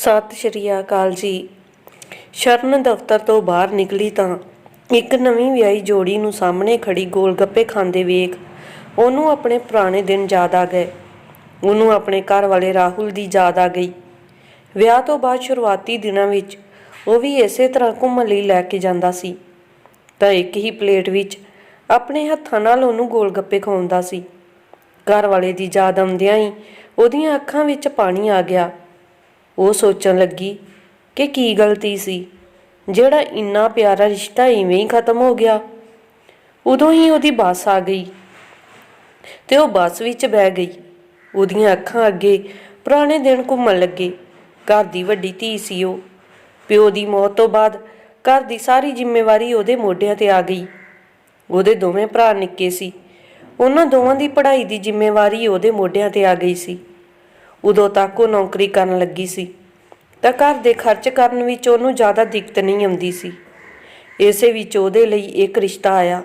ਸਤਿ ਸ਼੍ਰੀ ਅਕਾਲ ਜੀ। ਸ਼ਰਨ ਦਫ਼ਤਰ ਤੋਂ ਬਾਹਰ ਨਿਕਲੀ ਤਾਂ ਇੱਕ ਨਵੀਂ ਵਿਆਹੀ ਜੋੜੀ ਨੂੰ ਸਾਹਮਣੇ ਖੜੀ ਗੋਲਗੱਪੇ ਖਾਂਦੇ ਵੇਖ ਉਹਨੂੰ ਆਪਣੇ ਪੁਰਾਣੇ ਦਿਨ ਯਾਦ ਆ ਗਏ। ਉਹਨੂੰ ਆਪਣੇ ਘਰ ਵਾਲੇ ਰਾਹੁਲ ਦੀ ਯਾਦ ਆ ਗਈ। ਵਿਆਹ ਤੋਂ ਬਾਅਦ ਸ਼ੁਰੂਆਤੀ ਦਿਨਾਂ ਵਿੱਚ ਉਹ ਵੀ ਇਸੇ ਤਰ੍ਹਾਂ ਘੁੰਮਣ ਲਈ ਲੈ ਕੇ ਜਾਂਦਾ ਸੀ। ਤਾਂ ਇੱਕ ਹੀ ਪਲੇਟ ਵਿੱਚ ਆਪਣੇ ਹੱਥਾਂ ਨਾਲ ਉਹਨੂੰ ਗੋਲਗੱਪੇ ਖਵਾਉਂਦਾ ਸੀ। ਘਰ ਵਾਲੇ ਦੀ ਯਾਦ ਆਉਂਦਿਆਂ ਹੀ ਉਹਦੀਆਂ ਅੱਖਾਂ ਵਿੱਚ ਪਾਣੀ ਆ ਗਿਆ। ਉਹ ਸੋਚਣ ਲੱਗੀ ਕਿ ਕੀ ਗਲਤੀ ਸੀ। ਜਿਹੜਾ ਇੰਨਾ ਪਿਆਰਾ ਰਿਸ਼ਤਾ ਇਵੇਂ ਹੀ ਖਤਮ ਹੋ ਗਿਆ। ਉਦੋਂ ਹੀ ਉਹਦੀ ਬੱਸ ਆ ਗਈ ਤੇ ਉਹ ਬੱਸ ਵਿੱਚ ਬਹਿ ਗਈ। ਉਹਦੀਆਂ ਅੱਖਾਂ ਅੱਗੇ ਪੁਰਾਣੇ ਦਿਨ ਘੁੰਮਣ ਲੱਗੇ। ਘਰ ਦੀ ਵੱਡੀ ਧੀ ਸੀ ਉਹ। ਪਿਓ ਦੀ ਮੌਤ ਤੋਂ ਬਾਅਦ ਘਰ ਦੀ ਸਾਰੀ ਜ਼ਿੰਮੇਵਾਰੀ ਉਹਦੇ ਮੋਢਿਆਂ ਤੇ ਆ ਗਈ। ਉਹਦੇ ਦੋਵੇਂ ਭਰਾ ਨਿੱਕੇ ਸੀ। ਉਹਨਾਂ ਦੋਵਾਂ ਦੀ ਪੜ੍ਹਾਈ ਦੀ ਜ਼ਿੰਮੇਵਾਰੀ ਉਹਦੇ ਮੋਢਿਆਂ ਤੇ ਆ ਗਈ ਸੀ। ਉਦੋਂ ਤੱਕ ਉਹ ਨੌਕਰੀ ਕਰਨ ਲੱਗੀ ਸੀ। ਤਾਂ ਘਰ ਦੇ ਖਰਚ ਕਰਨ ਵਿੱਚ ਉਹਨੂੰ ਜ਼ਿਆਦਾ ਦਿੱਕਤ ਨਹੀਂ ਆਉਂਦੀ ਸੀ। ਇਸੇ ਵਿੱਚ ਉਹਦੇ ਲਈ ਇੱਕ ਰਿਸ਼ਤਾ ਆਇਆ।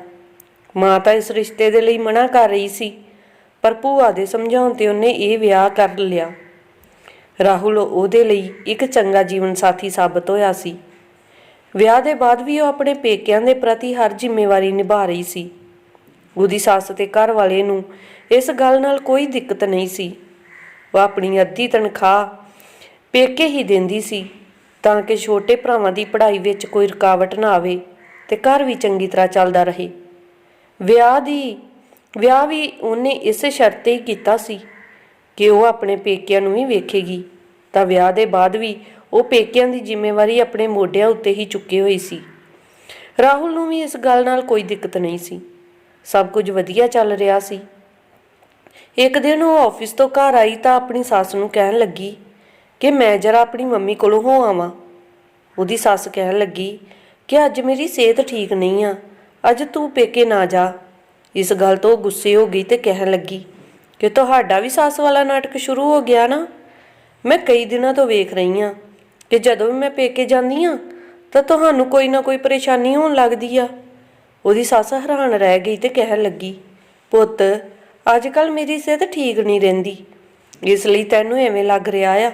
ਮਾਂ ਤਾਂ ਇਸ ਰਿਸ਼ਤੇ ਦੇ ਲਈ ਮਨਾ ਕਰ ਰਹੀ ਸੀ, ਪਰ ਭੂਆ ਦੇ ਸਮਝਾਉਣ ਤੇ ਉਹਨੇ ਇਹ ਵਿਆਹ ਕਰ ਲਿਆ। ਰਾਹੁਲ ਉਹਦੇ ਲਈ ਇੱਕ ਚੰਗਾ ਜੀਵਨ ਸਾਥੀ ਸਾਬਤ ਹੋਇਆ ਸੀ। ਵਿਆਹ ਦੇ ਬਾਅਦ ਵੀ ਉਹ ਆਪਣੇ ਪੇਕਿਆਂ ਦੇ ਪ੍ਰਤੀ ਹਰ ਜ਼ਿੰਮੇਵਾਰੀ ਨਿਭਾ ਰਹੀ ਸੀ। ਉਹਦੀ ਸੱਸ ਤੇ ਘਰ ਵਾਲੇ ਨੂੰ ਇਸ ਗੱਲ ਨਾਲ ਕੋਈ ਦਿੱਕਤ ਨਹੀਂ ਸੀ। ਉਹ ਆਪਣੀ ਅੱਧੀ ਤਨਖਾਹ ਪੇਕੇ ਹੀ ਦਿੰਦੀ ਸੀ ਤਾਂ ਕਿ ਛੋਟੇ ਭਰਾਵਾਂ ਦੀ ਪੜ੍ਹਾਈ ਵਿੱਚ ਕੋਈ ਰੁਕਾਵਟ ਨਾ ਆਵੇ ਤੇ ਘਰ ਵੀ ਚੰਗੀ ਤਰ੍ਹਾਂ ਚੱਲਦਾ ਰਹੇ। ਵਿਆਹ ਦੀ, ਵਿਆਹ ਵੀ ਉਹਨੇ ਇਸੇ ਸ਼ਰਤ ਤੇ ਕੀਤਾ ਸੀ ਕਿ ਉਹ ਆਪਣੇ ਪੇਕਿਆਂ ਨੂੰ ਵੀ ਵੇਖੇਗੀ। ਤਾਂ ਵਿਆਹ ਦੇ ਬਾਅਦ ਵੀ ਉਹ ਪੇਕਿਆਂ ਦੀ ਜ਼ਿੰਮੇਵਾਰੀ ਆਪਣੇ ਮੋਢਿਆਂ ਉੱਤੇ ਹੀ ਚੁੱਕੀ ਹੋਈ ਸੀ। ਰਾਹੁਲ ਨੂੰ ਵੀ ਇਸ ਗੱਲ ਨਾਲ ਕੋਈ ਦਿੱਕਤ ਨਹੀਂ ਸੀ। ਸਭ ਕੁਝ ਵਧੀਆ ਚੱਲ ਰਿਹਾ ਸੀ। ਇੱਕ ਦਿਨ ਉਹ ਆਫਿਸ ਤੋਂ ਘਰ ਆਈ ਤਾਂ ਆਪਣੀ ਸੱਸ ਨੂੰ ਕਹਿਣ ਲੱਗੀ ਕਿ ਮੈਂ ਜਰਾ ਆਪਣੀ ਮੰਮੀ ਕੋਲੋਂ ਹੋ ਆਵਾਂ। ਉਹਦੀ ਸੱਸ ਕਹਿਣ ਲੱਗੀ ਕਿ ਅੱਜ ਮੇਰੀ ਸਿਹਤ ਠੀਕ ਨਹੀਂ ਆ, ਅੱਜ ਤੂੰ ਪੇਕੇ ਨਾ ਜਾ। ਇਸ ਗੱਲ ਤੋਂ ਉਹ ਗੁੱਸੇ ਹੋ ਗਈ ਤੇ ਕਹਿਣ ਲੱਗੀ ਕਿ ਤੁਹਾਡਾ ਵੀ ਸੱਸ ਵਾਲਾ ਨਾਟਕ ਸ਼ੁਰੂ ਹੋ ਗਿਆ ਨਾ? ਮੈਂ ਕਈ ਦਿਨਾਂ ਤੋਂ ਵੇਖ ਰਹੀ ਆ ਕਿ ਜਦੋਂ ਵੀ ਮੈਂ ਪੇਕੇ ਜਾਂਦੀ ਆ ਤਾਂ ਤੁਹਾਨੂੰ ਕੋਈ ਨਾ ਕੋਈ ਪਰੇਸ਼ਾਨੀ ਹੋਣ ਲੱਗਦੀ ਆ। ਉਹਦੀ ਸੱਸ ਹੈਰਾਨ ਰਹਿ ਗਈ ਤੇ ਕਹਿਣ ਲੱਗੀ, ਪੁੱਤ ਅੱਜ ਕੱਲ ਮੇਰੀ ਸਿਹਤ ਠੀਕ ਨਹੀਂ ਰਹਿੰਦੀ। ਇਸ ਲਈ ਤੈਨੂੰ ਐਵੇਂ ਲੱਗ ਰਿਹਾ ਆ।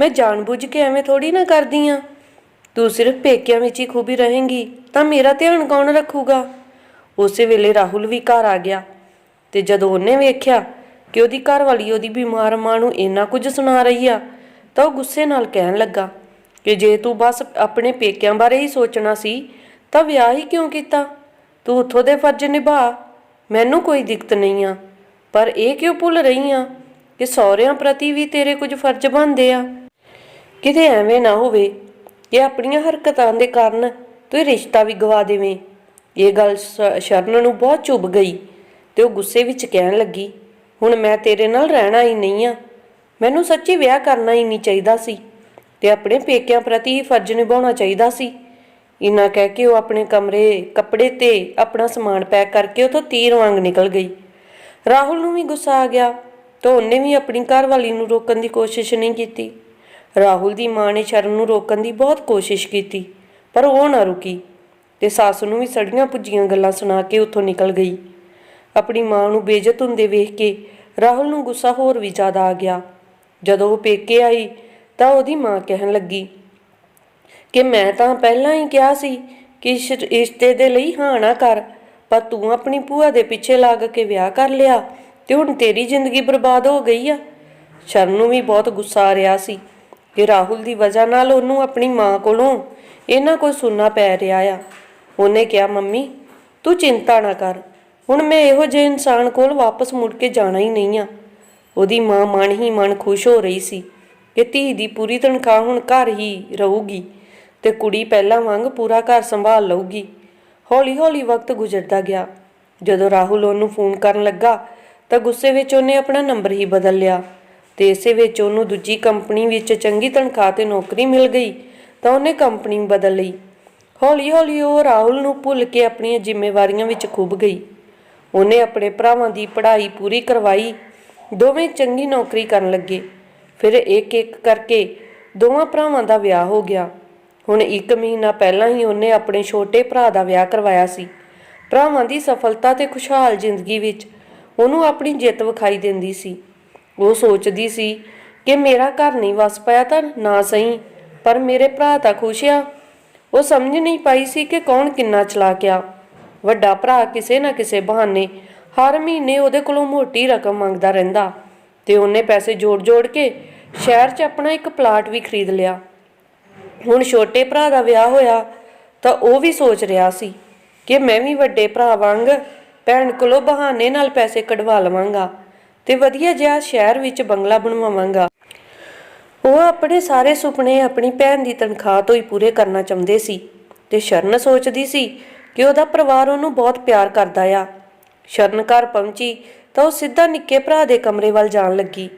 ਮੈਂ ਜਾਣਬੁੱਝ ਕੇ ਐਵੇਂ ਥੋੜੀ ਨਾ ਕਰਦੀ ਆ। ਤੂੰ ਸਿਰਫ ਪੇਕਿਆਂ ਵਿੱਚ ਹੀ ਖੂਬੀ ਰਹੇਂਗੀ, ਤਾਂ ਮੇਰਾ ਧਿਆਨ ਕੌਣ ਰੱਖੂਗਾ? ਉਸੇ ਵੇਲੇ ਰਾਹੁਲ ਵੀ ਘਰ ਆ ਗਿਆ ਤੇ ਜਦੋਂ ਉਹਨੇ ਵੇਖਿਆ ਕਿ ਉਹਦੀ ਘਰਵਾਲੀ ਉਹਦੀ ਬਿਮਾਰ ਮਾਂ ਨੂੰ ਇੰਨਾ ਕੁਝ ਸੁਣਾ ਰਹੀ ਆ, ਤਾਂ ਉਹ ਗੁੱਸੇ ਨਾਲ ਕਹਿਣ ਲੱਗਾ ਕਿ ਜੇ ਤੂੰ ਬਸ ਆਪਣੇ ਪੇਕਿਆਂ ਬਾਰੇ ਹੀ ਸੋਚਣਾ ਸੀ, ਤਾਂ ਵਿਆਹ ਹੀ ਕਿਉਂ ਕੀਤਾ? ਤੂੰ ਉੱਥੋਂ ਦੇ ਫਰਜ਼ ਨਿਭਾ। ਮੈਨੂੰ ਕੋਈ ਦਿੱਕਤ ਨਹੀਂ ਆ। ਪਰ ਇਹ ਕਿਉਂ ਭੁੱਲ ਰਹੀ ਆ ਕਿ ਸਹੁਰਿਆਂ ਪ੍ਰਤੀ ਵੀ ਤੇਰੇ ਕੁਝ ਫਰਜ਼ ਬਣਦੇ ਆ? ਕਿਤੇ ਐਵੇਂ ਨਾ ਹੋਵੇ ਕਿ ਆਪਣੀਆਂ ਹਰਕਤਾਂ ਦੇ ਕਾਰਨ ਤੂੰ ਰਿਸ਼ਤਾ ਵੀ ਗਵਾ ਦੇਵੇਂ। ਇਹ ਗੱਲ ਸ਼- ਸ਼ਰਨ ਨੂੰ ਬਹੁਤ ਚੁੱਭ ਗਈ ਤੇ ਉਹ ਗੁੱਸੇ ਵਿੱਚ ਕਹਿਣ ਲੱਗੀ, ਹੁਣ ਮੈਂ ਤੇਰੇ ਨਾਲ ਰਹਿਣਾ ਹੀ ਨਹੀਂ ਆ। ਮੈਨੂੰ ਸੱਚੀ ਵਿਆਹ ਕਰਨਾ ਹੀ ਨਹੀਂ ਚਾਹੀਦਾ ਸੀ ਤੇ ਆਪਣੇ ਪੇਕਿਆਂ ਪ੍ਰਤੀ ਹੀ ਫਰਜ਼ ਨਿਭਾਉਣਾ ਚਾਹੀਦਾ ਸੀ। ਇਨਾ ਕਹਿ ਕੇ ਉਹ ਆਪਣੇ ਕਮਰੇ, ਕੱਪੜੇ ਤੇ ਆਪਣਾ ਸਮਾਨ ਪੈਕ ਕਰਕੇ ਉਥੋਂ ਤੀਰ ਵਾਂਗ ਨਿਕਲ ਗਈ। ਰਾਹੁਲ ਨੂੰ ਵੀ ਗੁੱਸਾ ਆ ਗਿਆ ਤਾਂ ਉਹਨੇ ਵੀ ਆਪਣੀ ਘਰਵਾਲੀ ਨੂੰ ਰੋਕਣ ਦੀ ਕੋਸ਼ਿਸ਼ ਨਹੀਂ ਕੀਤੀ। ਰਾਹੁਲ ਦੀ ਮਾਂ ਨੇ ਸ਼ਰਨ ਨੂੰ ਰੋਕਣ ਦੀ ਬਹੁਤ ਕੋਸ਼ਿਸ਼ ਕੀਤੀ, ਪਰ ਉਹ ਨਾ ਰੁਕੀ ਤੇ ਸੱਸ ਨੂੰ ਵੀ ਸੜੀਆਂ ਪੁੱਜੀਆਂ ਗੱਲਾਂ ਸੁਣਾ ਕੇ ਉੱਥੋਂ ਨਿਕਲ ਗਈ। ਆਪਣੀ ਮਾਂ ਨੂੰ ਬੇਇੱਜ਼ਤ ਹੁੰਦੇ ਵੇਖ ਕੇ ਰਾਹੁਲ ਨੂੰ ਗੁੱਸਾ ਹੋਰ ਵੀ ਜ਼ਿਆਦਾ ਆ ਗਿਆ। ਜਦੋਂ ਉਹ ਪੇਕੇ ਆਈ ਤਾਂ ਉਹਦੀ ਮਾਂ ਕਹਿਣ ਲੱਗੀ ਕਿ ਮੈਂ ਤਾਂ ਪਹਿਲਾਂ ਹੀ ਕਿਹਾ ਸੀ ਕਿ ਇਸ ਰਿਸ਼ਤੇ ਦੇ ਲਈ ਹਾਂ ਨਾ ਕਰ। ਪਰ ਤੂੰ ਆਪਣੀ ਭੂਆ ਦੇ ਪਿੱਛੇ ਲੱਗ ਕੇ ਵਿਆਹ ਕਰ ਲਿਆ ਤੇ ਹੁਣ ਤੇਰੀ ਜ਼ਿੰਦਗੀ ਬਰਬਾਦ ਹੋ ਗਈ ਆ। ਸ਼ਰਨ ਨੂੰ ਵੀ ਬਹੁਤ ਗੁੱਸਾ ਆ ਰਿਹਾ ਸੀ ਕਿ ਰਾਹੁਲ ਦੀ ਵਜ੍ਹਾ ਨਾਲ ਉਹਨੂੰ ਆਪਣੀ ਮਾਂ ਕੋਲੋਂ ਇਹਨਾਂ ਕੋਈ ਸੁਣਨਾ ਪੈ ਰਿਹਾ ਆ। ਉਹਨੇ ਕਿਹਾ, ਮੰਮੀ, ਤੂੰ ਚਿੰਤਾ ਨਾ ਕਰ। ਹੁਣ ਮੈਂ ਇਹੋ ਜਿਹੇ ਇਨਸਾਨ ਕੋਲ ਵਾਪਸ ਮੁੜ ਕੇ ਜਾਣਾ ਹੀ ਨਹੀਂ ਆ ਉਹਦੀ ਮਾਂ ਮਨ ਹੀ ਮਨ ਖੁਸ਼ ਹੋ ਰਹੀ ਸੀ ਕਿ ਧੀ ਦੀ ਪੂਰੀ ਤਨਖਾਹ ਹੁਣ ਘਰ ਹੀ ਰਹੂਗੀ ਤੇ ਕੁੜੀ ਪਹਿਲਾਂ ਵਾਂਗ ਪੂਰਾ ਘਰ ਸੰਭਾਲ ਲਊਗੀ। ਹੌਲੀ-ਹੌਲੀ ਵਕਤ ਗੁਜ਼ਰਦਾ ਗਿਆ। ਜਦੋਂ ਰਾਹੁਲ ਉਹਨੂੰ ਫੋਨ ਕਰਨ ਲੱਗਾ, ਤਾਂ ਗੁੱਸੇ ਵਿੱਚ ਉਹਨੇ ਆਪਣਾ ਨੰਬਰ ਹੀ ਬਦਲ ਲਿਆ। ਤੇ ਇਸੇ ਵਿੱਚ ਉਹਨੂੰ ਦੂਜੀ ਕੰਪਨੀ ਵਿੱਚ ਚੰਗੀ ਤਨਖਾਹ ਤੇ ਨੌਕਰੀ ਮਿਲ ਗਈ, ਤਾਂ ਉਹਨੇ ਕੰਪਨੀ ਬਦਲ ਲਈ। ਹੌਲੀ-ਹੌਲੀ ਉਹ ਰਾਹੁਲ ਨੂੰ ਭੁੱਲ ਕੇ ਆਪਣੀਆਂ ਜ਼ਿੰਮੇਵਾਰੀਆਂ ਵਿੱਚ ਖੁੱਭ ਗਈ। ਉਹਨੇ ਆਪਣੇ ਭਰਾਵਾਂ ਦੀ ਪੜ੍ਹਾਈ ਪੂਰੀ ਕਰਵਾਈ, ਦੋਵੇਂ ਚੰਗੀ ਨੌਕਰੀ ਕਰਨ ਲੱਗੇ। ਫਿਰ ਇੱਕ ਇੱਕ ਕਰਕੇ ਦੋਵਾਂ ਭਰਾਵਾਂ ਦਾ ਵਿਆਹ ਹੋ ਗਿਆ। ਹੁਣ ਇੱਕ ਮਹੀਨਾ ਪਹਿਲਾਂ ਹੀ ਉਹਨੇ ਆਪਣੇ ਛੋਟੇ ਭਰਾ ਦਾ ਵਿਆਹ ਕਰਵਾਇਆ ਸੀ। ਭਰਾਵਾਂ ਦੀ ਸਫਲਤਾ ਤੇ ਖੁਸ਼ਹਾਲ ਜ਼ਿੰਦਗੀ ਵਿੱਚ ਉਹਨੂੰ ਆਪਣੀ ਜਿੱਤ ਵਿਖਾਈ ਦਿੰਦੀ ਸੀ। ਉਹ ਸੋਚਦੀ ਸੀ ਕਿ ਮੇਰਾ ਘਰ ਨਹੀਂ ਵਸ ਪਾਇਆ ਤਾਂ ਨਾ ਸਹੀ, ਪਰ ਮੇਰੇ ਭਰਾ ਤਾਂ ਖੁਸ਼ ਆ। ਉਹ ਸਮਝ ਨਹੀਂ ਪਾਈ ਸੀ ਕਿ ਕੌਣ ਕਿੰਨਾ ਚਲਾ ਗਿਆ ਵੱਡਾ ਭਰਾ ਕਿਸੇ ਨਾ ਕਿਸੇ ਬਹਾਨੇ ਹਰ ਮਹੀਨੇ ਉਹਦੇ ਕੋਲੋਂ ਮੋਟੀ ਰਕਮ ਮੰਗਦਾ ਰਹਿੰਦਾ ਤੇ ਉਹਨੇ ਪੈਸੇ ਜੋੜ-ਜੋੜ ਕੇ ਸ਼ਹਿਰ 'ਚ ਆਪਣਾ ਇੱਕ ਪਲਾਟ ਵੀ ਖਰੀਦ ਲਿਆ। ਹੁਣ ਛੋਟੇ ਭਰਾ ਦਾ ਵਿਆਹ ਹੋਇਆ ਤਾਂ ਉਹ ਵੀ ਸੋਚ ਰਿਹਾ ਸੀ ਕਿ ਮੈਂ ਵੀ ਵੱਡੇ ਭਰਾ ਵਾਂਗ ਭੈਣ ਕੋਲੋਂ ਬਹਾਨੇ ਨਾਲ ਪੈਸੇ ਕਢਵਾ ਲਵਾਂਗਾ ਤੇ ਵਧੀਆ ਜਿਹਾ ਸ਼ਹਿਰ ਵਿੱਚ ਬੰਗਲਾ ਬਣਵਾਵਾਂਗਾ। ਉਹ ਆਪਣੇ ਸਾਰੇ ਸੁਪਨੇ ਆਪਣੀ ਭੈਣ ਦੀ ਤਨਖਾਹ ਤੋਂ ਹੀ ਪੂਰੇ ਕਰਨਾ ਚਾਹੁੰਦੇ ਸੀ ਤੇ ਸ਼ਰਨ ਸੋਚਦੀ ਸੀ ਕਿ ਉਹਦਾ ਪਰਿਵਾਰ ਉਹਨੂੰ ਬਹੁਤ ਪਿਆਰ ਕਰਦਾ ਆ। ਸ਼ਰਨ ਘਰ ਪਹੁੰਚੀ ਤਾਂ ਉਹ ਸਿੱਧਾ ਨਿੱਕੇ ਭਰਾ ਦੇ ਕਮਰੇ ਵੱਲ ਜਾਣ ਲੱਗੀ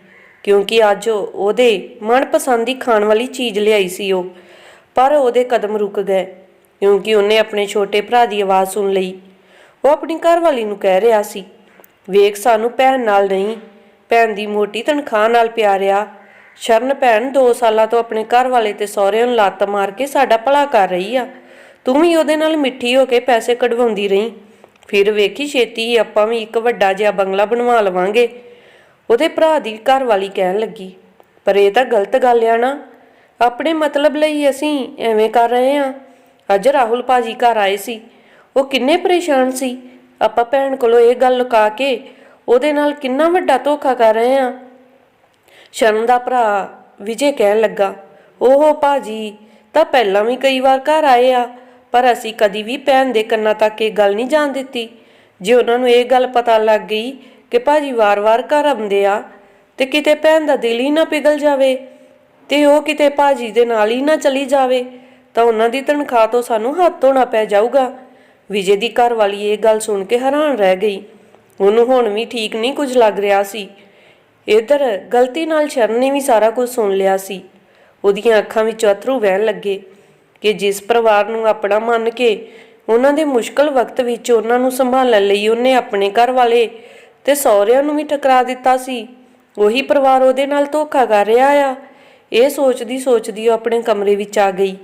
ਕਿਉਂਕਿ ਅੱਜ ਉਹਦੇ ਮਨਪਸੰਦ ਦੀ ਖਾਣ ਵਾਲੀ ਚੀਜ਼ ਲਿਆਈ ਸੀ ਉਹ। ਪਰ ਉਹਦੇ ਕਦਮ ਰੁਕ ਗਏ, ਕਿਉਂਕਿ ਉਹਨੇ ਆਪਣੇ ਛੋਟੇ ਭਰਾ ਦੀ ਆਵਾਜ਼ ਸੁਣ ਲਈ। ਉਹ ਆਪਣੀ ਘਰਵਾਲੀ ਨੂੰ ਕਹਿ ਰਿਹਾ ਸੀ, ਵੇਖ ਸਾਨੂੰ ਭੈਣ ਨਾਲ ਨਹੀਂ, ਭੈਣ ਦੀ ਮੋਟੀ ਤਨਖਾਹ ਨਾਲ ਪਿਆਰਿਆ। ਸ਼ਰਨ ਭੈਣ 2 ਸਾਲਾਂ ਤੋਂ ਆਪਣੇ ਘਰ ਵਾਲੇ ਤੇ ਸਹੁਰਿਆਂ ਨੂੰ ਲੱਤ ਮਾਰ ਕੇ ਸਾਡਾ ਭਲਾ ਕਰ ਰਹੀ ਆ। ਤੂੰ ਵੀ ਉਹਦੇ ਨਾਲ ਮਿੱਠੀ ਹੋ ਕੇ ਪੈਸੇ ਕਢਵਾਉਂਦੀ ਰਹੀ। ਫਿਰ ਵੇਖੀ ਛੇਤੀ ਹੀ ਆਪਾਂ ਵੀ ਇੱਕ ਵੱਡਾ ਜਿਹਾ ਬੰਗਲਾ ਬਣਵਾ ਲਵਾਂਗੇ। ਉਹਦੇ ਭਰਾ ਦੀ ਘਰ ਵਾਲੀ ਕਹਿਣ ਲੱਗੀ, ਪਰ ਇਹ ਤਾਂ ਗਲਤ ਗੱਲ ਆ ਨਾ। ਆਪਣੇ ਮਤਲਬ ਲਈ ਅਸੀਂ ਐਵੇਂ ਕਰ ਰਹੇ ਹਾਂ। ਅੱਜ ਰਾਹੁਲ ਭਾਜੀ ਘਰ ਆਏ ਸੀ। ਉਹ ਕਿੰਨੇ ਪਰੇਸ਼ਾਨ ਸੀ। ਆਪਾਂ ਭੈਣ ਕੋਲੋਂ ਇਹ ਗੱਲ ਲੁਕਾ ਕੇ ਉਹਦੇ ਨਾਲ ਕਿੰਨਾ ਵੱਡਾ ਧੋਖਾ ਕਰ ਰਹੇ ਹਾਂ। ਸ਼ਰਨ ਦਾ ਭਰਾ ਵਿਜੇ ਕਹਿਣ ਲੱਗਾ, ਓਹੋ ਭਾਜੀ, ਤਾਂ ਪਹਿਲਾਂ ਵੀ ਕਈ ਵਾਰ ਘਰ ਆਏ ਆ, ਪਰ ਅਸੀਂ ਕਦੀ ਵੀ ਭੈਣ ਦੇ ਕੰਨਾਂ ਤੱਕ ਇਹ ਗੱਲ ਨਹੀਂ ਜਾਣ ਦਿੱਤੀ। ਜੇ ਉਹਨਾਂ ਨੂੰ ਇਹ ਗੱਲ ਪਤਾ ਲੱਗ ਗਈ ਕਿ ਭਾਜੀ ਵਾਰ-ਵਾਰ ਘਰ ਆਉਂਦੇ ਆ ਤੇ ਕਿਤੇ ਭੈਣ ਦਾ ਦਿਲ ਹੀ ਨਾ ਪਿਘਲ ਜਾਵੇ ਤੇ ਉਹ ਕਿਤੇ ਭਾਜੀ ਦੇ ਨਾਲ ਹੀ ਨਾ ਚਲੀ ਜਾਵੇ, ਤਾਂ ਉਹਨਾਂ ਦੀ ਤਨਖਾਹ ਤੋਂ ਸਾਨੂੰ ਹੱਥ ਧੋਣਾ ਪੈ ਜਾਊਗਾ। ਵਿਜੇ ਦੀ ਘਰ ਵਾਲੀ ਇਹ ਗੱਲ ਸੁਣ ਕੇ ਹੈਰਾਨ ਰਹਿ ਗਈ। ਉਹਨੂੰ ਹੁਣ ਵੀ ਠੀਕ ਨਹੀਂ ਕੁਝ ਲੱਗ ਰਿਹਾ ਸੀ। ਇਧਰ ਗਲਤੀ ਨਾਲ ਸ਼ਰਨ ਨੇ ਵੀ ਸਾਰਾ ਕੁਝ ਸੁਣ ਲਿਆ ਸੀ। ਉਹਦੀਆਂ ਅੱਖਾਂ ਵਿੱਚ ਅਥਰੂ ਵਹਿਣ ਲੱਗੇ ਕਿ ਜਿਸ ਪਰਿਵਾਰ ਨੂੰ ਆਪਣਾ ਮੰਨ ਕੇ ਉਹਨਾਂ ਦੇ ਮੁਸ਼ਕਲ ਵਕਤ ਵਿੱਚ ਉਹਨਾਂ ਨੂੰ ਸੰਭਾਲਣ ਲਈ ਉਹਨੇ ਆਪਣੇ ਘਰ ਵਾਲੇ ਤੇ ਸਹੁਰਿਆਂ ਨੂੰ ਵੀ ਠਕਰਾ ਦਿੱਤਾ ਸੀ, ਉਹੀ ਪਰਿਵਾਰ ਉਹਦੇ ਨਾਲ ਧੋਖਾ ਕਰ ਰਿਹਾ ਆ। ਇਹ ਸੋਚਦੀ ਸੋਚਦੀ ਉਹ ਆਪਣੇ ਕਮਰੇ ਵਿੱਚ ਆ ਗਈ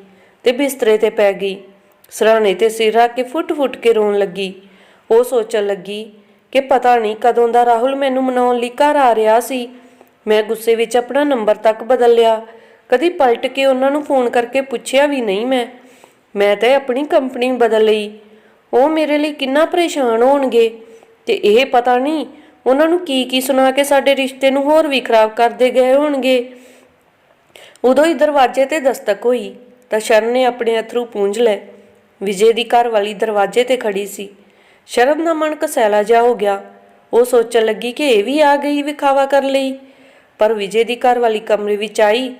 ਤੇ ਬਿਸਤਰੇ ਤੇ ਪੈ ਗਈ। ਸਰਾਣੇ ਤੇ ਸਿਰ ਰੱਖ ਕੇ ਫੁੱਟ-ਫੁੱਟ ਕੇ ਰੋਣ ਲੱਗੀ। ਉਹ ਸੋਚਣ ਲੱਗੀ ਕਿ ਪਤਾ ਨਹੀਂ ਕਦੋਂ ਦਾ ਰਾਹੁਲ ਮੈਨੂੰ ਮਨਾਉਣ ਲਈ ਘਰ ਆ ਰਿਹਾ ਸੀ। ਮੈਂ ਗੁੱਸੇ ਵਿੱਚ ਆਪਣਾ ਨੰਬਰ ਤੱਕ ਬਦਲ ਲਿਆ। ਕਦੀ ਪਲਟ ਕੇ ਉਹਨਾਂ ਨੂੰ ਫੋਨ ਕਰਕੇ ਪੁੱਛਿਆ ਵੀ ਨਹੀਂ ਮੈਂ। ਮੈਂ ਤਾਂ ਆਪਣੀ ਕੰਪਨੀ ਬਦਲ ਲਈ। ਉਹ ਮੇਰੇ ਲਈ ਕਿੰਨਾ ਪਰੇਸ਼ਾਨ ਹੋਣਗੇ। ਤੇ ਇਹ ਪਤਾ ਨਹੀਂ ਉਹਨਾਂ ਨੂੰ ਕੀ ਕੀ ਸੁਣਾ ਕੇ ਸਾਡੇ ਰਿਸ਼ਤੇ ਨੂੰ ਹੋਰ ਵੀ ਖਰਾਬ ਕਰਦੇ ਗਏ ਹੋਣਗੇ। ਉਦੋਂ ਹੀ ਦਰਵਾਜ਼ੇ ਤੇ ਦਸਤਕ ਹੋਈ, ਤਾਂ ਸ਼ਰਨ ਨੇ ਆਪਣੇ ਅਥਰੂ ਪੂੰਝ ਲਏ। ਵਿਜੇ ਦੀ ਘਰ ਵਾਲੀ ਦਰਵਾਜ਼ੇ ਤੇ ਖੜੀ ਸੀ। ਸ਼ਰਨ ਦਾ ਮਨ ਕਸੈਲਾ ਜਾ ਹੋ ਗਿਆ। ਉਹ ਸੋਚਣ ਲੱਗੀ ਕਿ ਇਹ ਵੀ ਆ ਗਈ ਵਿਖਾਵਾ ਕਰਨ ਲਈ। ਪਰ ਵਿਜੇ ਦੀ ਘਰ ਵਾਲੀ ਕਮਰੇ ਵਿੱਚ ਆਈ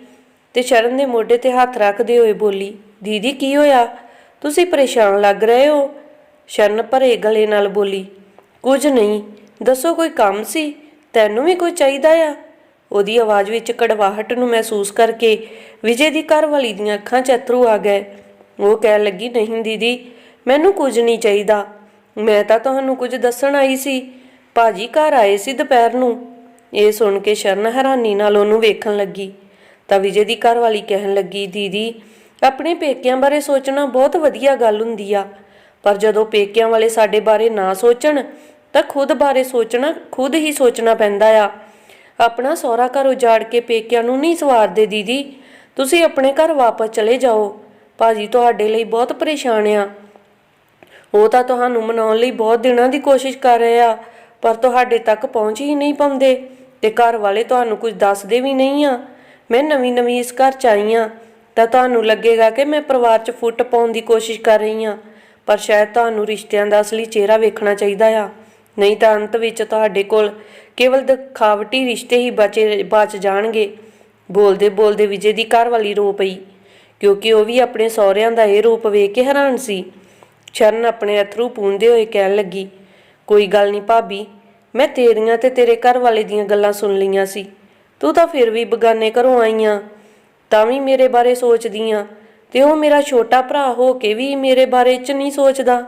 ਤੇ ਸ਼ਰਨ ਦੇ ਮੋਢੇ ਤੇ ਹੱਥ ਰੱਖਦੇ ਹੋਏ ਬੋਲੀ, ਦੀਦੀ, ਕੀ ਹੋਇਆ? ਤੁਸੀਂ ਪਰੇਸ਼ਾਨ ਲੱਗ ਰਹੇ ਹੋ? ਸ਼ਰਨ ਭਰੇ ਗਲੇ ਨਾਲ ਬੋਲੀ, ਕੁਝ ਨਹੀਂ, ਦੱਸੋ ਕੋਈ ਕੰਮ ਸੀ? ਤੈਨੂੰ ਵੀ ਕੋਈ ਚਾਹੀਦਾ ਆ? ਉਹਦੀ ਆਵਾਜ਼ ਵਿੱਚ ਕੜਵਾਹਟ ਨੂੰ ਮਹਿਸੂਸ ਕਰਕੇ ਵਿਜੇ ਦੀ ਘਰਵਾਲੀ ਦੀਆਂ ਅੱਖਾਂ 'ਚ ਅਥਰੂ ਆ ਗਏ। ਉਹ ਕਹਿਣ ਲੱਗੀ, ਨਹੀਂ ਦੀਦੀ, ਮੈਨੂੰ ਕੁਝ ਨਹੀਂ ਚਾਹੀਦਾ। ਮੈਂ ਤਾਂ ਤੁਹਾਨੂੰ ਕੁਝ ਦੱਸਣ ਆਈ ਸੀ। ਭਾਜੀ ਘਰ ਆਏ ਸੀ ਦੁਪਹਿਰ ਨੂੰ ਇਹ ਸੁਣ ਕੇ ਸ਼ਰਨ ਹੈਰਾਨੀ ਨਾਲ ਉਹਨੂੰ ਵੇਖਣ ਲੱਗੀ। ਤਾਂ ਵਿਜੇ ਦੀ ਘਰਵਾਲੀ ਕਹਿਣ ਲੱਗੀ, ਦੀਦੀ, ਆਪਣੇ ਪੇਕਿਆਂ ਬਾਰੇ ਸੋਚਣਾ ਬਹੁਤ ਵਧੀਆ ਗੱਲ ਹੁੰਦੀ ਆ। ਪਰ ਜਦੋਂ ਪੇਕਿਆਂ ਵਾਲੇ ਸਾਡੇ ਬਾਰੇ ਨਾ ਸੋਚਣ, ਤਾਂ ਖੁਦ ਬਾਰੇ ਸੋਚਣਾ, ਖੁਦ ਹੀ ਸੋਚਣਾ ਪੈਂਦਾ ਆ। ਆਪਣਾ ਸਹੁਰਾ ਘਰ ਉਜਾੜ ਕੇ ਪੇਕਿਆਂ ਨੂੰ ਨਹੀਂ ਸਵਾਰਦੇ ਦੀਦੀ। ਤੁਸੀਂ ਆਪਣੇ ਘਰ ਵਾਪਸ ਚਲੇ ਜਾਓ। ਭਾਜੀ ਤੁਹਾਡੇ ਲਈ ਬਹੁਤ ਪਰੇਸ਼ਾਨ ਆ। ਉਹ ਤਾਂ ਤੁਹਾਨੂੰ ਮਨਾਉਣ ਲਈ ਬਹੁਤ ਦਿਨਾਂ ਦੀ ਕੋਸ਼ਿਸ਼ ਕਰ ਰਹੇ ਆ, ਪਰ ਤੁਹਾਡੇ ਤੱਕ ਪਹੁੰਚ ਹੀ ਨਹੀਂ ਪਾਉਂਦੇ ਤੇ ਘਰ ਵਾਲੇ ਤੁਹਾਨੂੰ ਕੁਝ ਦੱਸਦੇ ਵੀ ਨਹੀਂ ਆ। ਮੈਂ ਨਵੀਂ ਨਵੀਂ ਇਸ ਘਰ ਚ ਆਈ ਆ ਤਾਂ ਤੁਹਾਨੂੰ ਲੱਗੇਗਾ ਕਿ ਮੈਂ ਪਰਿਵਾਰ 'ਚ ਫੁੱਟ ਪਾਉਣ ਦੀ ਕੋਸ਼ਿਸ਼ ਕਰ ਰਹੀ ਆ ਪਰ ਸ਼ਾਇਦ ਤੁਹਾਨੂੰ ਰਿਸ਼ਤਿਆਂ ਦਾ ਅਸਲੀ ਚਿਹਰਾ ਵੇਖਣਾ ਚਾਹੀਦਾ ਆ। ਨਹੀਂ ਤਾਂ ਅੰਤ ਵਿੱਚ ਤੁਹਾਡੇ ਕੋਲ ਕੇਵਲ ਦਿਖਾਵਟੀ ਰਿਸ਼ਤੇ ਹੀ ਬਚੇ, ਬਚ ਜਾਣਗੇ। ਬੋਲਦੇ ਬੋਲਦੇ ਵਿਜੇ ਦੀ ਘਰ ਵਾਲੀ ਰੋ ਪਈ, ਕਿਉਂਕਿ ਉਹ ਵੀ ਆਪਣੇ ਸਹੁਰਿਆਂ ਦਾ ਇਹ ਰੂਪ ਵੇਖ ਕੇ ਹੈਰਾਨ ਸੀ। ਸ਼ਰਨ ਆਪਣੇ ਅਥਰੂ ਪੂੰਝਦੇ ਹੋਏ ਕਹਿਣ ਲੱਗੀ, ਕੋਈ ਗੱਲ ਨਹੀਂ ਭਾਬੀ, ਮੈਂ ਤੇਰੀਆਂ ਤੇ ਤੇਰੇ ਘਰ ਵਾਲੇ ਦੀਆਂ ਗੱਲਾਂ ਸੁਣ ਲਈਆਂ ਸੀ। ਤੂੰ ਤਾਂ ਫਿਰ ਵੀ ਬਗਾਨੇ ਘਰੋਂ ਆਈਆਂ, ਤਾਂ ਵੀ ਮੇਰੇ ਬਾਰੇ ਸੋਚਦੀ ਆਂ ਤੇ ਉਹ ਮੇਰਾ ਛੋਟਾ ਭਰਾ ਹੋ ਕੇ ਵੀ ਮੇਰੇ ਬਾਰੇ ਚ ਨਹੀਂ ਸੋਚਦਾ।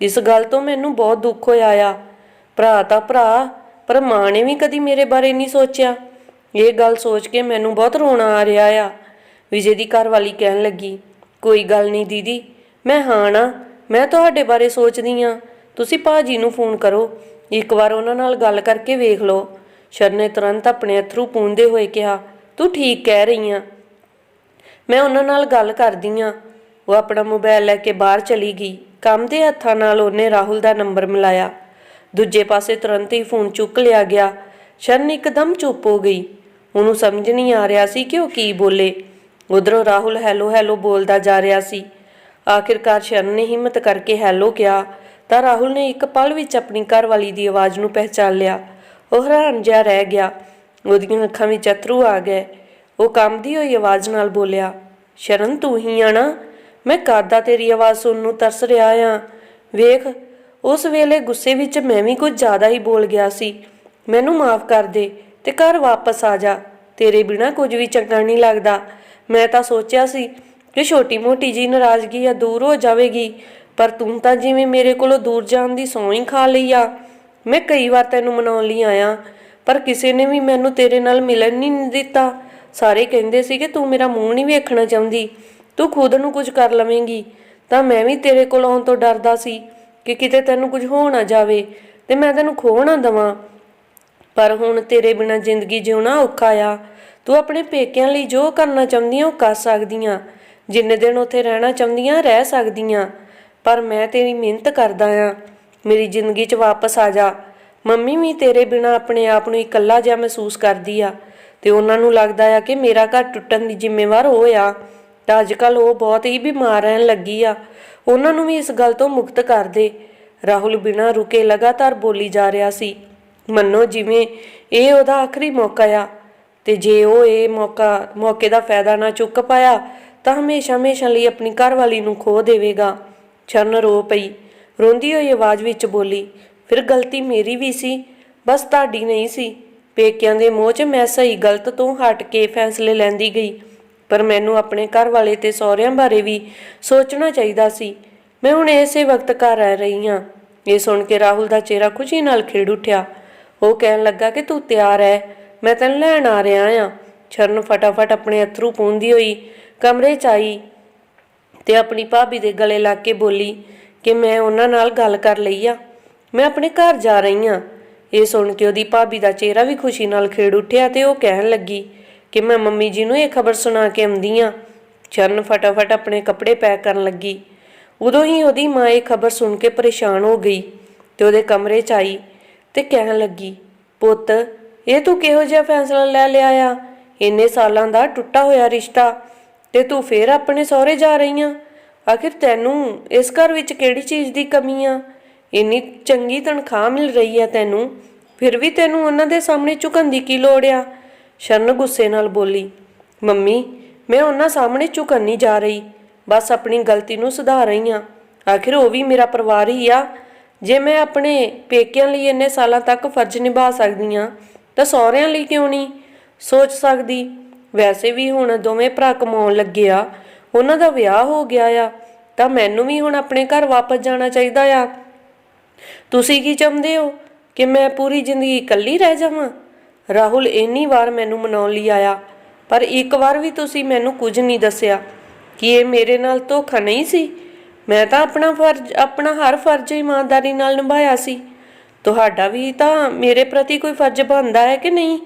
ਇਸ ਗੱਲ ਤੋਂ ਮੈਨੂੰ ਬਹੁਤ ਦੁੱਖ ਹੋਇਆ ਆ। ਭਰਾ ਤਾਂ ਭਰਾ, ਪਰ ਮਾਂ ਨੇ ਵੀ ਕਦੀ ਮੇਰੇ ਬਾਰੇ ਨਹੀਂ ਸੋਚਿਆ। ਇਹ ਗੱਲ ਸੋਚ ਕੇ ਮੈਨੂੰ ਬਹੁਤ ਰੋਣਾ ਆ ਰਿਹਾ ਆ। ਵਿਜੇ ਦੀ ਘਰਵਾਲੀ ਕਹਿਣ ਲੱਗੀ, ਕੋਈ ਗੱਲ ਨਹੀਂ ਦੀਦੀ, ਮੈਂ ਹਾਂ ਨਾ, ਮੈਂ ਤੁਹਾਡੇ ਬਾਰੇ ਸੋਚਦੀ ਆ ਤੁਸੀਂ ਭਾਜੀ ਨੂੰ ਫੋਨ ਕਰੋ, ਇੱਕ ਵਾਰ ਉਹਨਾਂ ਨਾਲ ਗੱਲ ਕਰਕੇ ਵੇਖ ਲਓ। ਸ਼ਰਨ ਨੇ ਤੁਰੰਤ ਆਪਣੇ ਅਥਰੂ ਪੂੰਝਦੇ ਹੋਏ ਕਿਹਾ, ਤੂੰ ਠੀਕ ਕਹਿ ਰਹੀ ਆ। ਮੈਂ ਉਹਨਾਂ ਨਾਲ ਗੱਲ ਕਰਦੀ ਆ। ਉਹ ਆਪਣਾ ਮੋਬਾਈਲ ਲੈ ਕੇ ਬਾਹਰ ਚਲੀ ਗਈ। ਕੰਮ ਦੇ ਹੱਥਾਂ ਨਾਲ ਉਹਨੇ ਰਾਹੁਲ ਦਾ ਨੰਬਰ ਮਿਲਾਇਆ। ਦੂਜੇ ਪਾਸੇ ਤੁਰੰਤ ਹੀ ਫੋਨ ਚੁੱਕ ਲਿਆ ਗਿਆ। ਸ਼ਰਨ ਇੱਕਦਮ ਚੁੱਪ ਹੋ ਗਈ। ਉਹਨੂੰ ਸਮਝ ਨਹੀਂ ਆ ਰਿਹਾ ਸੀ ਕਿ ਉਹ ਕੀ ਬੋਲੇ। ਉਧਰੋਂ ਰਾਹੁਲ ਹੈਲੋ ਹੈਲੋ ਬੋਲਦਾ ਜਾ ਰਿਹਾ ਸੀ। ਆਖਿਰਕਾਰ ਸ਼ਰਨ ਨੇ ਹਿੰਮਤ ਕਰਕੇ ਹੈਲੋ ਕਿਹਾ, ਤਾਂ ਰਾਹੁਲ ਨੇ ਇੱਕ ਪਲ ਵਿੱਚ ਆਪਣੀ ਘਰਵਾਲੀ ਦੀ ਆਵਾਜ਼ ਨੂੰ ਪਹਿਚਾਨ ਲਿਆ। ਉਹ ਹੈਰਾਨ ਜਿਹਾ ਰਹਿ ਗਿਆ। ਉਹਦੀਆਂ ਅੱਖਾਂ ਵਿੱਚ ਅਥਰੂ ਆ ਗਏ। ਉਹ ਕੰਬਦੀ ਹੋਈ ਆਵਾਜ਼ ਨਾਲ ਬੋਲਿਆ, ਸ਼ਰਨ ਤੂੰ ਹੀ ਆ ਨਾ? ਮੈਂ ਕਾਦਾ ਤੇਰੀ ਆਵਾਜ਼ ਸੁਣਨ ਨੂੰ ਤਰਸ ਰਿਹਾ ਆ? ਵੇਖ ਉਸ ਵੇਲੇ ਗੁੱਸੇ ਵਿੱਚ ਮੈਂ ਵੀ ਕੁਝ ਜ਼ਿਆਦਾ ਹੀ ਬੋਲ ਗਿਆ ਸੀ। ਮੈਨੂੰ ਮਾਫ ਕਰ ਦੇ ਤੇ ਘਰ ਵਾਪਸ ਆ ਜਾ। ਤੇਰੇ ਬਿਨਾ ਕੁਝ ਵੀ ਚੰਗਾ ਨਹੀਂ ਲੱਗਦਾ। ਮੈਂ ਤਾਂ ਸੋਚਿਆ ਸੀ ਕਿ ਛੋਟੀ-ਮੋਟੀ ਜੀ ਨਾਰਾਜ਼ਗੀ ਆ ਦੂਰ ਹੋ ਜਾਵੇਗੀ, ਪਰ ਤੂੰ ਤਾਂ ਜਿਵੇਂ ਮੇਰੇ ਕੋਲੋਂ ਦੂਰ ਜਾਣ ਦੀ ਸੌਂ ਹੀ ਖਾ ਲਈ ਆ। ਮੈਂ ਕਈ ਵਾਰ ਤੈਨੂੰ ਮਨਾਉਣ ਲਈ ਆਇਆ, ਪਰ ਕਿਸੇ ਨੇ ਵੀ ਮੈਨੂੰ ਤੇਰੇ ਨਾਲ ਮਿਲਣ ਨਹੀਂ ਦਿੱਤਾ। ਸਾਰੇ ਕਹਿੰਦੇ ਸੀ ਕਿ ਤੂੰ ਮੇਰਾ ਮੂੰਹ ਨਹੀਂ ਵੇਖਣਾ ਚਾਹੁੰਦੀ, ਤੂੰ ਖੁਦ ਨੂੰ ਕੁਝ ਕਰ ਲਵੇਂਗੀ। ਤਾਂ ਮੈਂ ਵੀ ਤੇਰੇ ਕੋਲ ਆਉਣ ਤੋਂ ਡਰਦਾ ਸੀ। ਕਿ ਕਿਤੇ ਤੈਨੂੰ ਕੁਝ ਹੋ ਨਾ ਜਾਵੇ ਤੇ ਮੈਂ ਤੈਨੂੰ ਖੋ ਨਾ ਦਵਾਂ। ਪਰ ਹੁਣ ਤੇਰੇ ਬਿਨਾ ਜ਼ਿੰਦਗੀ ਜਿਉਣਾ ਔਖਾ ਆ। ਤੂੰ ਆਪਣੇ ਪੇਕਿਆਂ ਲਈ ਜੋ ਕਰਨਾ ਚਾਹੁੰਦੀ ਆ, ਉਹ ਕਰ ਸਕਦੀ ਆ ਜਿੰਨੇ ਦਿਨ ਉੱਥੇ ਰਹਿਣਾ ਚਾਹੁੰਦੀ ਆ ਰਹਿ ਸਕਦੀ ਆ ਪਰ ਮੈਂ ਤੇਰੀ ਮਿਹਨਤ ਕਰਦਾ ਆ। ਮੇਰੀ ਜ਼ਿੰਦਗੀ 'ਚ ਵਾਪਸ ਆ ਜਾ। ਮੰਮੀ ਵੀ ਤੇਰੇ ਬਿਨਾ ਆਪਣੇ ਆਪ ਨੂੰ ਇਕੱਲਾ ਜਿਹਾ ਮਹਿਸੂਸ ਕਰਦੀ ਆ। ਤੇ ਉਹਨਾਂ ਨੂੰ ਲੱਗਦਾ ਆ ਕਿ ਮੇਰਾ ਘਰ ਟੁੱਟਣ ਦੀ ਜ਼ਿੰਮੇਵਾਰ ਉਹ ਆ। ਤਾਂ ਅੱਜ ਅੱਜਕੱਲ ਉਹ ਬਹੁਤ ਹੀ ਬਿਮਾਰ ਰਹਿਣ ਲੱਗੀ ਆ। ਉਹਨਾਂ ਨੂੰ ਵੀ ਇਸ ਗੱਲ ਤੋਂ ਮੁਕਤ ਕਰ ਦੇ। ਰਾਹੁਲ ਬਿਨਾਂ ਰੁਕੇ ਲਗਾਤਾਰ ਬੋਲੀ ਜਾ ਰਿਹਾ ਸੀ, ਮੰਨੋ ਜਿਵੇਂ ਇਹ ਉਹਦਾ ਆਖਰੀ ਮੌਕਾ ਆ ਤੇ ਜੇ ਉਹ ਇਹ ਮੌਕਾ, ਮੌਕੇ ਦਾ ਫਾਇਦਾ ਨਾ ਚੁੱਕ ਪਾਇਆ ਤਾਂ ਹਮੇਸ਼ਾ ਹਮੇਸ਼ਾ ਲਈ ਆਪਣੀ ਘਰਵਾਲੀ ਨੂੰ ਖੋ ਦੇਵੇਗਾ। ਛਰਨ ਰੋ ਪਈ। ਰੋਂਦੀ ਹੋਈ ਆਵਾਜ਼ ਵਿੱਚ ਬੋਲੀ, ਫਿਰ ਗਲਤੀ ਮੇਰੀ ਵੀ ਸੀ, ਬਸ ਤੁਹਾਡੀ ਨਹੀਂ ਸੀ। ਪੇਕਿਆਂ ਦੇ ਮੋਹ 'ਚ ਮੈਂ ਸਹੀ ਗਲਤ ਤੋਂ ਹਟ ਕੇ ਫੈਸਲੇ ਲੈਂਦੀ ਗਈ। ਪਰ ਮੈਨੂੰ ਆਪਣੇ ਘਰ ਵਾਲੇ ਤੇ ਸਹੁਰਿਆਂ ਬਾਰੇ ਵੀ ਸੋਚਣਾ ਚਾਹੀਦਾ ਸੀ। ਮੈਂ ਹੁਣ ਇਸੇ ਵਕਤ ਘਰ ਆ ਰਹੀ ਹਾਂ। ਇਹ ਸੁਣ ਕੇ ਰਾਹੁਲ ਦਾ ਚਿਹਰਾ ਖੁਸ਼ੀ ਨਾਲ ਖਿੜ ਉੱਠਿਆ। ਉਹ ਕਹਿਣ ਲੱਗਾ ਕਿ ਤੂੰ ਤਿਆਰ ਹੈ ਮੈਂ ਤੈਨੂੰ ਲੈਣ ਆ ਰਿਹਾ ਆ ਸ਼ਰਨ ਫਟਾਫਟ ਆਪਣੇ ਅਥਰੂ ਪੂੰਦੀ ਹੋਈ ਕਮਰੇ 'ਚ ਆਈ ਤੇ ਆਪਣੀ ਭਾਬੀ ਦੇ ਗਲੇ ਲੱਗ ਕੇ ਬੋਲੀ ਕਿ ਮੈਂ ਉਹਨਾਂ ਨਾਲ ਗੱਲ ਕਰ ਲਈ ਆ। ਮੈਂ ਆਪਣੇ ਘਰ ਜਾ ਰਹੀ ਆ ਇਹ ਸੁਣ ਕੇ ਉਹਦੀ ਭਾਬੀ ਦਾ ਚਿਹਰਾ ਵੀ ਖੁਸ਼ੀ ਨਾਲ ਖੇੜ ਉੱਠਿਆ ਤੇ ਉਹ ਕਹਿਣ ਲੱਗੀ ਕਿ ਮੈਂ ਮੰਮੀ ਜੀ ਨੂੰ ਇਹ ਖਬਰ ਸੁਣਾ ਕੇ ਆਉਂਦੀ ਆ ਚਰਨ ਫਟਾਫਟ ਆਪਣੇ ਕੱਪੜੇ ਪੈਕ ਕਰਨ ਲੱਗੀ। ਉਦੋਂ ਹੀ ਉਹਦੀ ਮਾਂ ਇਹ ਖਬਰ ਸੁਣ ਕੇ ਪਰੇਸ਼ਾਨ ਹੋ ਗਈ ਤੇ ਉਹਦੇ ਕਮਰੇ 'ਚ ਆਈ ਤੇ ਕਹਿਣ ਲੱਗੀ, ਪੁੱਤ, ਇਹ ਤੂੰ ਕਿਹੋ ਜਿਹਾ ਫੈਸਲਾ ਲੈ ਲਿਆ ਆ? ਇੰਨੇ ਸਾਲਾਂ ਦਾ ਟੁੱਟਾ ਹੋਇਆ ਰਿਸ਼ਤਾ ਤੇ ਤੂੰ ਫੇਰ ਆਪਣੇ ਸਹੁਰੇ ਜਾ ਰਹੀ ਆ? ਆਖਿਰ ਤੈਨੂੰ ਇਸ ਘਰ ਵਿੱਚ ਕਿਹੜੀ ਚੀਜ਼ ਦੀ ਕਮੀ ਆ? ਇੰਨੀ ਚੰਗੀ ਤਨਖਾਹ ਮਿਲ ਰਹੀ ਆ ਤੈਨੂੰ, ਫਿਰ ਵੀ ਤੈਨੂੰ ਉਹਨਾਂ ਦੇ ਸਾਹਮਣੇ ਝੁਕਣ ਦੀ ਕੀ ਲੋੜ ਆ? ਸ਼ਰਨ ਗੁੱਸੇ ਨਾਲ ਬੋਲੀ, ਮੰਮੀ, ਮੈਂ ਉਹਨਾਂ ਸਾਹਮਣੇ ਝੁਕਣ ਨਹੀਂ ਜਾ ਰਹੀ, ਬਸ ਆਪਣੀ ਗਲਤੀ ਨੂੰ ਸੁਧਾਰ ਰਹੀ ਆ ਆਖਿਰ ਉਹ ਵੀ ਮੇਰਾ ਪਰਿਵਾਰ ਹੀ ਆ। ਜੇ ਮੈਂ ਆਪਣੇ ਪੇਕਿਆਂ ਲਈ ਇੰਨੇ ਸਾਲਾਂ ਤੱਕ ਫਰਜ਼ ਨਿਭਾ ਸਕਦੀ ਆ ਤਾਂ ਸਹੁਰਿਆਂ ਲਈ ਕਿਉਂ ਨਹੀਂ? ਸੋਚ ਸਕਦੀ। ਵੈਸੇ ਵੀ ਹੁਣ ਦੋਵੇਂ ਭਰਾ ਕਮਾਉਣ ਲੱਗੇ ਆ। ਉਹਨਾਂ ਦਾ ਵਿਆਹ ਹੋ ਗਿਆ ਆ, ਤਾਂ ਮੈਨੂੰ ਵੀ ਹੁਣ ਆਪਣੇ ਘਰ ਵਾਪਸ ਜਾਣਾ ਚਾਹੀਦਾ ਆ। ਤੁਸੀਂ ਕੀ ਚਾਹੁੰਦੇ ਹੋ ਕਿ ਮੈਂ ਪੂਰੀ ਜ਼ਿੰਦਗੀ ਇਕੱਲੀ ਰਹਿ ਜਾਵਾਂ? ਰਾਹੁਲ ਇੰਨੀ ਵਾਰ ਮੈਨੂੰ ਮਨਾਉਣ ਲਈ ਆਇਆ, ਪਰ ਇੱਕ ਵਾਰ ਵੀ ਤੁਸੀਂ ਮੈਨੂੰ ਕੁਝ ਨਹੀਂ ਦੱਸਿਆ। ਕਿ ਇਹ ਮੇਰੇ ਨਾਲ ਧੋਖਾ ਨਹੀਂ ਸੀ? ਮੈਂ ਤਾਂ ਆਪਣਾ ਫਰਜ਼, ਆਪਣਾ ਹਰ ਫਰਜ਼ ਇਮਾਨਦਾਰੀ ਨਾਲ ਨਿਭਾਇਆ ਸੀ। ਤੁਹਾਡਾ ਵੀ ਤਾਂ ਮੇਰੇ ਪ੍ਰਤੀ ਕੋਈ ਫਰਜ਼ ਬਣਦਾ ਹੈ ਕਿ ਨਹੀਂ?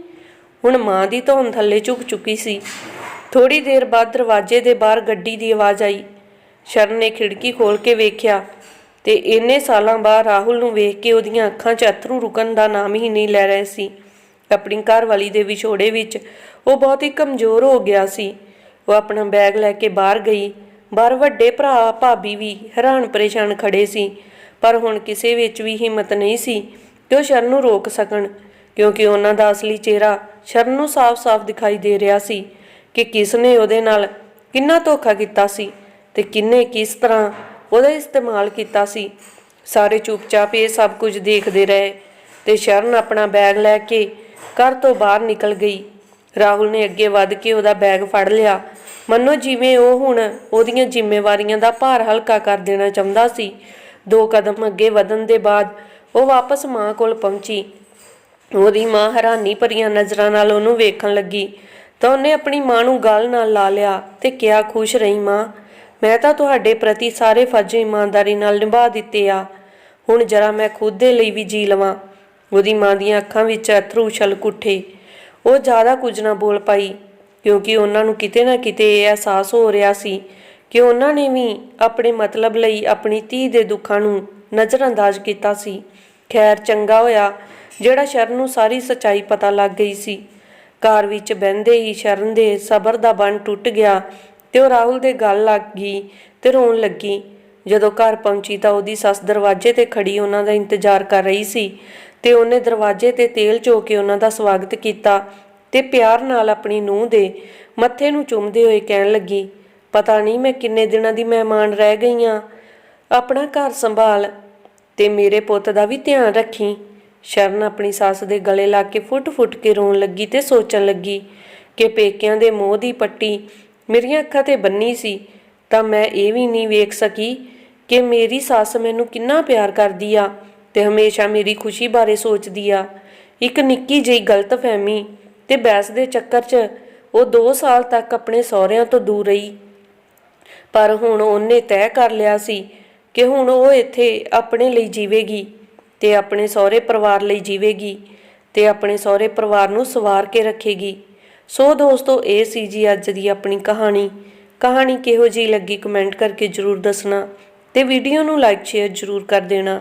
ਹੁਣ ਮਾਂ ਦੀ ਧੌਣ ਥੱਲੇ ਝੁਕ ਚੁੱਕੀ ਸੀ। ਥੋੜੀ ਦੇਰ ਬਾਅਦ ਦਰਵਾਜ਼ੇ ਦੇ ਬਾਹਰ ਗੱਡੀ ਦੀ ਆਵਾਜ਼ ਆਈ। ਸ਼ਰਨ ਨੇ ਖਿੜਕੀ ਖੋਲ ਕੇ ਵੇਖਿਆ ਤੇ ਇੰਨੇ ਸਾਲਾਂ ਬਾਅਦ ਰਾਹੁਲ ਨੂੰ ਵੇਖ ਕੇ ਉਹਦੀਆਂ ਅੱਖਾਂ 'ਚ ਅਥਰੂ ਰੁਕਣ ਦਾ ਨਾਮ ਹੀ ਨਹੀਂ ਲੈ ਰਹੇ ਸੀ। ਆਪਣੀ ਘਰਵਾਲੀ ਦੇ ਵਿਛੋੜੇ ਵਿੱਚ, ਉਹ ਬਹੁਤ ਹੀ ਕਮਜ਼ੋਰ ਹੋ ਗਿਆ ਸੀ। ਉਹ ਆਪਣਾ ਬੈਗ ਲੈ ਕੇ ਬਾਹਰ ਗਈ। ਬਾਹਰ ਵੱਡੇ ਭਰਾ ਭਾਬੀ ਵੀ ਹੈਰਾਨ ਪਰੇਸ਼ਾਨ ਖੜੇ ਸੀ। ਪਰ ਹੁਣ ਕਿਸੇ ਵਿੱਚ ਵੀ ਹਿੰਮਤ ਨਹੀਂ ਸੀ ਕਿ ਉਹ ਸ਼ਰਨ ਨੂੰ ਰੋਕ ਸਕਣ, ਕਿਉਂਕਿ ਉਹਨਾਂ ਦਾ ਅਸਲੀ ਚਿਹਰਾ ਸ਼ਰਨ ਨੂੰ ਸਾਫ਼-ਸਾਫ਼ ਦਿਖਾਈ ਦੇ ਰਿਹਾ ਸੀ ਕਿ ਕਿਸ ਨੇ ਉਹਦੇ ਨਾਲ ਕਿੰਨਾ ਧੋਖਾ ਕੀਤਾ ਸੀ ਤੇ ਕਿੰਨੇ ਕਿਸ ਤਰ੍ਹਾਂ ਉਹਦਾ ਇਸਤੇਮਾਲ ਕੀਤਾ ਸੀ। ਸਾਰੇ ਚੁੱਪਚਾਪ ਇਹ ਸਭ ਕੁਝ ਦੇਖਦੇ ਰਹੇ ਤੇ ਸ਼ਰਨ ਆਪਣਾ ਬੈਗ ਲੈ ਕੇ ਘਰ ਤੋਂ ਬਾਹਰ ਨਿਕਲ ਗਈ। ਰਾਹੁਲ ਨੇ ਅੱਗੇ ਵੱਧ ਕੇ ਉਹਦਾ ਬੈਗ ਫੜ ਲਿਆ। ਮੰਨੋ ਜਿਵੇਂ ਉਹ ਹੁਣ ਉਹਦੀਆਂ ਜ਼ਿੰਮੇਵਾਰੀਆਂ ਦਾ ਭਾਰ ਹਲਕਾ ਕਰ ਦੇਣਾ ਚਾਹੁੰਦਾ ਸੀ। ਦੋ ਕਦਮ ਅੱਗੇ ਵਧਣ ਦੇ ਬਾਅਦ ਉਹ ਵਾਪਸ ਮਾਂ ਕੋਲ ਪਹੁੰਚੀ। ਉਹਦੀ ਮਾਂ ਹੈਰਾਨੀ ਭਰੀਆਂ ਨਜ਼ਰਾਂ ਨਾਲ ਉਹਨੂੰ ਵੇਖਣ ਲੱਗੀ। ਤਾਂ ਉਹਨੇ ਆਪਣੀ ਮਾਂ ਨੂੰ ਗਲ ਨਾਲ ਲਾ ਲਿਆ ਤੇ ਕਿਹਾ, ਖੁਸ਼ ਰਹੀ ਮਾਂ। ਮੈਂ ਤਾਂ ਤੁਹਾਡੇ ਪ੍ਰਤੀ ਸਾਰੇ ਫਰਜ਼ ਇਮਾਨਦਾਰੀ ਨਾਲ ਨਿਭਾ ਦਿੱਤੇ ਆ। ਹੁਣ ਜਰਾ ਮੈਂ ਖੁਦ ਦੇ ਲਈ ਵੀ ਜੀ ਲਵਾਂ। ਉਹਦੀ ਮਾਂ ਦੀਆਂ ਅੱਖਾਂ ਵਿੱਚ ਅਥਰੂ ਛਲਕ ਉੱਠੇ ਉਹ ਜ਼ਿਆਦਾ ਕੁਝ ਨਾ ਬੋਲ ਪਾਈ, ਕਿਉਂਕਿ ਉਹਨਾਂ ਨੂੰ ਕਿਤੇ ਨਾ ਕਿਤੇ ਇਹ ਅਹਿਸਾਸ ਹੋ ਰਿਹਾ ਸੀ ਕਿ ਉਹਨਾਂ ਨੇ ਵੀ ਆਪਣੇ ਮਤਲਬ ਲਈ ਆਪਣੀ ਧੀ ਦੇ ਦੁੱਖਾਂ ਨੂੰ ਨਜ਼ਰਅੰਦਾਜ਼ ਕੀਤਾ ਸੀ। ਖੈਰ, ਚੰਗਾ ਹੋਇਆ, ਜਿਹੜਾ ਸ਼ਰਨ ਨੂੰ ਸਾਰੀ ਸੱਚਾਈ ਪਤਾ ਲੱਗ ਗਈ ਸੀ। ਕਾਰ ਵਿੱਚ ਬਹਿੰਦੇ ਹੀ ਸ਼ਰਨ ਦੇ ਸਬਰ ਦਾ ਬੰਨ ਟੁੱਟ ਗਿਆ ਤੇ ਉਹ ਰਾਹੁਲ ਦੇ ਗੱਲ ਲੱਗ ਗਈ ਤੇ ਰੋਣ ਲੱਗੀ। ਜਦੋਂ ਘਰ ਪਹੁੰਚੀ ਤਾਂ ਉਹਦੀ ਸੱਸ ਦਰਵਾਜ਼ੇ ਤੇ ਖੜੀ ਉਹਨਾਂ ਦਾ ਇੰਤਜ਼ਾਰ ਕਰ ਰਹੀ ਸੀ। ਤੇ ਉਹਨੇ ਦਰਵਾਜ਼ੇ ਤੇ ਤੇਲ ਚੋ ਕੇ ਉਹਨਾਂ ਦਾ ਸਵਾਗਤ ਕੀਤਾ ਤੇ ਪਿਆਰ ਨਾਲ ਆਪਣੀ ਨੂੰਹ ਦੇ ਮੱਥੇ ਨੂੰ ਚੁੰਮਦੇ ਹੋਏ ਕਹਿਣ ਲੱਗੀ, ਪਤਾ ਨਹੀਂ ਮੈਂ ਕਿੰਨੇ ਦਿਨਾਂ ਦੀ ਮਹਿਮਾਨ ਰਹਿ ਗਈ ਆ। ਆਪਣਾ ਘਰ ਸੰਭਾਲ ਤੇ ਮੇਰੇ ਪੁੱਤ ਦਾ ਵੀ ਧਿਆਨ ਰੱਖੀ। ਸ਼ਰਨ ਆਪਣੀ ਸੱਸ ਦੇ ਗਲੇ ਲਾ ਕੇ ਫੁੱਟ-ਫੁੱਟ ਕੇ ਰੋਣ ਲੱਗੀ ਤੇ ਸੋਚਣ ਲੱਗੀ ਕਿ ਪੇਕਿਆਂ ਦੇ ਮੋਹ ਦੀ ਪੱਟੀ ਮੇਰੀਆਂ ਅੱਖਾਂ ਤੇ ਬੰਨੀ ਸੀ, ਤਾਂ ਮੈਂ ਇਹ ਵੀ ਨਹੀਂ ਵੇਖ ਸਕੀ ਕਿ ਮੇਰੀ ਸੱਸ ਮੈਨੂੰ ਕਿੰਨਾ ਪਿਆਰ ਕਰਦੀ ਆ। ਤੇ ਹਮੇਸ਼ਾ ਮੇਰੀ ਖੁਸ਼ੀ ਬਾਰੇ ਸੋਚਦੀ ਆ। ਇੱਕ ਨਿੱਕੀ ਜਿਹੀ ਗਲਤਫਹਿਮੀ ਤੇ ਬਹਿਸ ਦੇ ਚੱਕਰ 'ਚ ਉਹ 2 ਸਾਲ ਤੱਕ ਆਪਣੇ ਸਹੁਰਿਆਂ ਤੋਂ ਦੂਰ ਰਹੀ। ਪਰ ਹੁਣ ਉਹਨੇ ਤੈਅ ਕਰ ਲਿਆ ਸੀ ਕਿ ਹੁਣ ਉਹ ਇੱਥੇ ਆਪਣੇ ਲਈ ਜੀਵੇਗੀ ਤੇ ਆਪਣੇ ਸਹੁਰੇ ਪਰਿਵਾਰ ਲਈ ਜੀਵੇਗੀ ਤੇ ਆਪਣੇ ਸਹੁਰੇ ਪਰਿਵਾਰ ਨੂੰ ਸਵਾਰ ਕੇ ਰੱਖੇਗੀ। ਸੋ ਦੋਸਤੋ, ਇਹ ਸੀ ਜੀ ਅੱਜ ਦੀ ਆਪਣੀ ਕਹਾਣੀ। ਕਹਾਣੀ ਕਿਹੋ ਜੀ ਲੱਗੀ ਕਮੈਂਟ ਕਰਕੇ ਜਰੂਰ ਦੱਸਣਾ ਤੇ ਵੀਡੀਓ ਨੂੰ ਲਾਈਕ, ਸ਼ੇਅਰ ਜਰੂਰ ਕਰ ਦੇਣਾ।